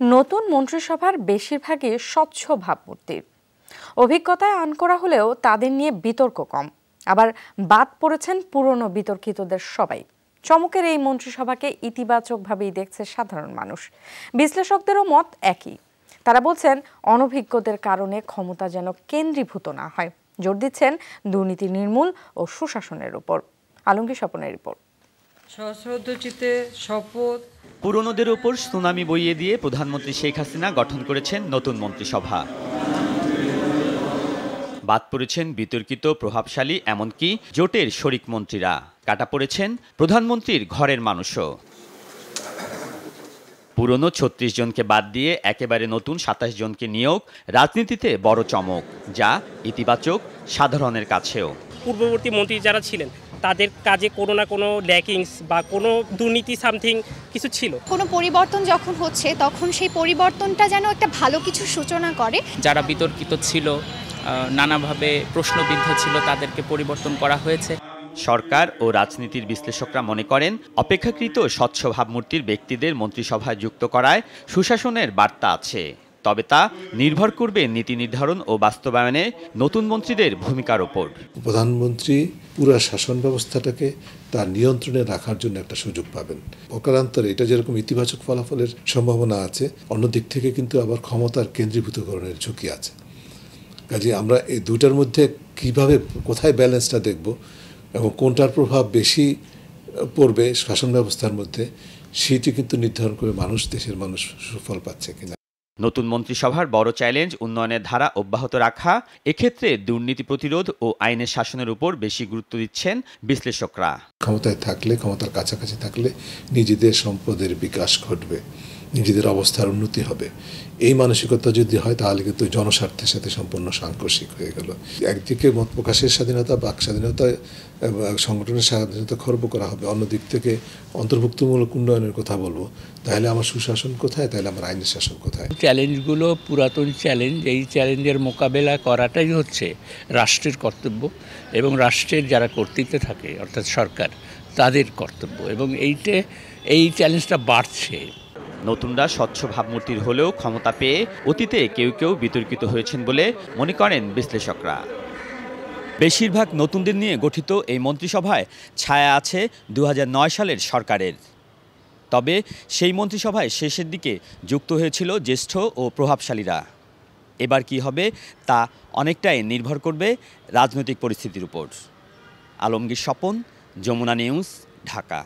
নতুন মন্ত্রিসভার বেশিরভাগই স্বচ্ছ ভাবমূর্তির অভিজ্ঞতায় আন করা হলেও তাদের নিয়ে বিতর্ক কম। আবার বাদ পড়েছেন পুরনো বিতর্কিতদের সবাই। চমকের এই মন্ত্রিসভাকে ইতিবাচকভাবেই দেখছে সাধারণ মানুষ। বিশ্লেষকদেরও মত একই। তারা বলছেন, অনভিজ্ঞদের কারণে ক্ষমতা যেন কেন্দ্রীভূত না হয়। জোর দিচ্ছেন দুর্নীতি নির্মূল ও সুশাসনের উপর। আলমগীর স্বপনের রিপোর্ট। সশ্রদ্ধচিতে শপথ। পুরনোদের ওপর সুনামি বইয়ে দিয়ে প্রধানমন্ত্রী শেখ হাসিনা গঠন করেছেন নতুন মন্ত্রিসভা। বাদ পড়েছেন বিতর্কিত প্রভাবশালী এমনকি জোটের শরিক মন্ত্রীরা। কাটা পড়েছেন প্রধানমন্ত্রীর ঘরের মানুষও। পুরনো ছত্রিশ জনকে বাদ দিয়ে একেবারে নতুন সাতাশ জনকে নিয়োগ রাজনীতিতে বড় চমক যা ইতিবাচক সাধারণের কাছেও। পূর্ববর্তী মন্ত্রী যারা ছিলেন তাদের কাজে কোনো না কোনো ল্যাকিংস বা কোনো দুর্নীতি সামথিং কিছু ছিল। কোনো পরিবর্তন যখন হচ্ছে তখন সেই পরিবর্তনটা যেন একটা ভালো কিছু সূচনা করে। যারা বিতর্কিত ছিল নানাভাবে প্রশ্নবিদ্ধ ছিল তাদেরকে পরিবর্তন করা হয়েছে। সরকার ও রাজনীতির বিশ্লেষকরা মনে করেন অপেক্ষাকৃত স্বচ্ছ ভাবমূর্তির ব্যক্তিদের মন্ত্রিসভায় যুক্ত করায় সুশাসনের বার্তা আছে। তবে তা নির্ভর করবে নীতি নির্ধারণ ও বাস্তবায়নে নতুন মন্ত্রীদের ভূমিকার ওপর। প্রধানমন্ত্রী পুরা শাসন ব্যবস্থাটাকে তার নিয়ন্ত্রণে রাখার জন্য একটা সুযোগ পাবেন। অকালান্তরে এটা যেরকম ইতিবাচক ফলাফলের সম্ভাবনা আছে অন্যদিক থেকে কিন্তু আবার ক্ষমতার কেন্দ্রীভূতকরণের ঝুঁকি আছে। কাজে আমরা এই দুটার মধ্যে কীভাবে, কোথায় ব্যালেন্সটা দেখব এবং কোনটার প্রভাব বেশি পড়বে শাসন ব্যবস্থার মধ্যে, সেটি কিন্তু নির্ধারণ করে মানুষ, দেশের মানুষ সুফল পাচ্ছে কিনা। নতুন মন্ত্রিসভার বড় চ্যালেঞ্জ উন্নয়নের ধারা অব্যাহত রাখা, এক্ষেত্রে দুর্নীতি প্রতিরোধ ও আইনের শাসনের উপর বেশি গুরুত্ব দিচ্ছেন বিশ্লেষকরা। ক্ষমতায় থাকলে, ক্ষমতার কাছাকাছি থাকলে নিজেদের সম্পদের বিকাশ ঘটবে। নিজেদের অবস্থার উন্নতি হবে। এই মানসিকতা যদি হয়, তাহলে কিন্তু জনস্বার্থের সাথে সম্পূর্ণ সাংঘর্ষিক হয়ে গেল। একদিকে মত প্রকাশের স্বাধীনতা, বাক স্বাধীনতা সংগঠনের স্বাধীনতা খর্ব করা হবে। অন্যদিক থেকে অন্তর্ভুক্তমূলক উন্নয়নের কথা বলব। তাহলে আমার সুশাসন কোথায়? তাহলে আমার আইনের শাসন কোথায়? চ্যালেঞ্জগুলো, পুরাতন চ্যালেঞ্জ, এই চ্যালেঞ্জের মোকাবেলা করাটাই হচ্ছে রাষ্ট্রের কর্তব্য, এবং রাষ্ট্রের যারা কর্তৃত্বে থাকে, অর্থাৎ সরকার, তাদের কর্তব্য। এবং এইটে, এই চ্যালেঞ্জটা বাড়ছে। নতুনরা স্বচ্ছ ভাবমূর্তির হলেও ক্ষমতা পেয়ে অতীতে কেউ কেউ বিতর্কিত হয়েছেন বলে মনে করেন বিশ্লেষকরা। বেশিরভাগ নতুনদের নিয়ে গঠিত এই মন্ত্রিসভায় ছায়া আছে দু হাজার নয় সালের সরকারের। তবে সেই মন্ত্রিসভায় শেষের দিকে যুক্ত হয়েছিল জ্যেষ্ঠ ও প্রভাবশালীরা। এবার কি হবে তা অনেকটাই নির্ভর করবে রাজনৈতিক পরিস্থিতির উপর। আলমগীর স্বপন, যমুনা নিউজ, ঢাকা।